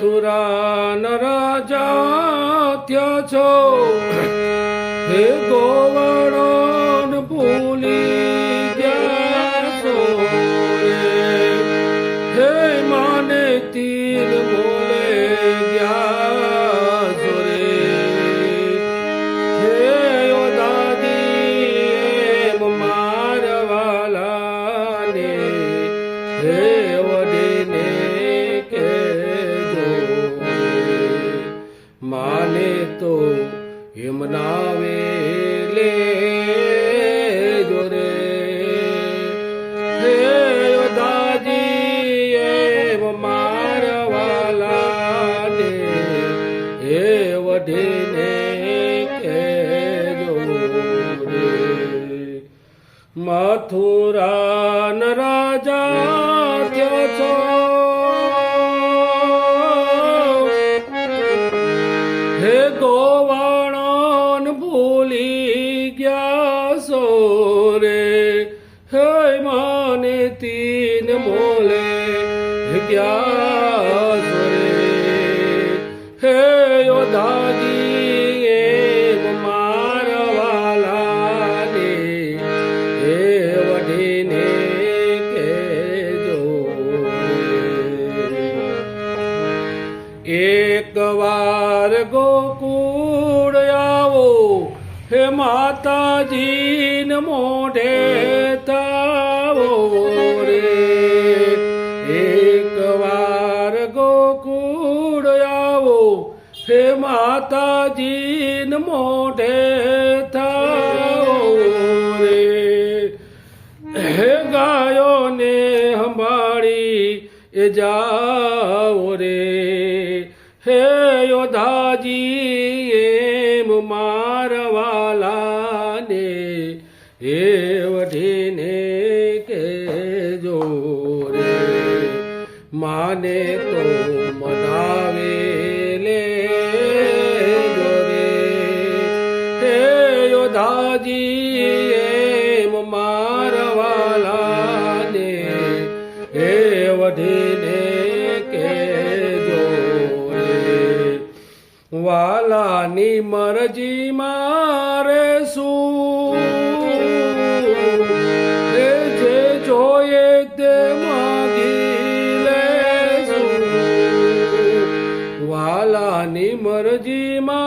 મથુરા ન તો એમના વેલે જોરે મથુરા ન તીન મોલે ગયા હે યો દાદી એમ મારવાલાને હે વઢીને કહેજો એક વાર ગોકુળ આવો હે માતાજીન મોઢે હે માતાજીન મોઢે થાઓ રે. હે ગાયોને સંભાળી એ જાઓ રે. હે યોધાજી એમ મારવાલાને હે વઢીને કેજો રે. માને તો મનાવે યોધાજી એમ મારવાલાને હે વઢીને કે જો વાલાની મરજી મારે શું? જે જોઈએ તે માગી લેશું. વાલાની મરજી મારે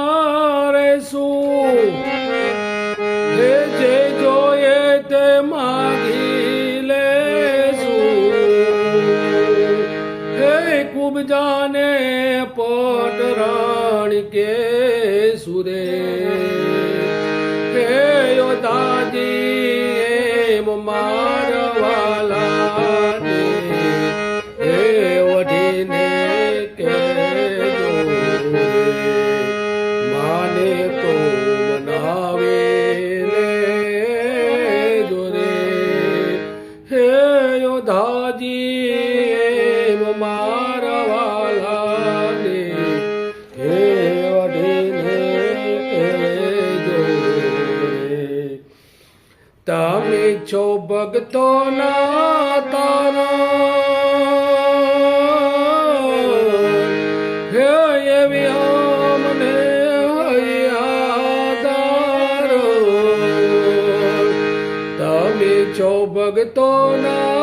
રાણી કે સુરે. હે યોદાજી એમ મારવાલાને હે વઢીને રે. માને તો મનાવે રે હે યોધાજી તમે છો ભક્તોના તારા. હે એવી અમને તમે છો ભક્તોના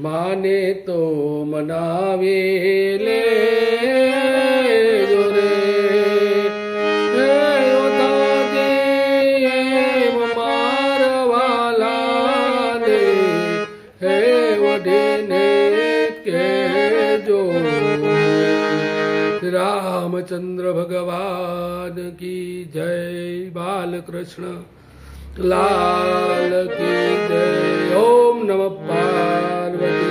માને તો મનાવે લે. જોરે રામચંદ્ર ભગવાન કી જય બાલકૃષ્ણ. લાલ કી દે ઓમ નમઃ પાર્વતી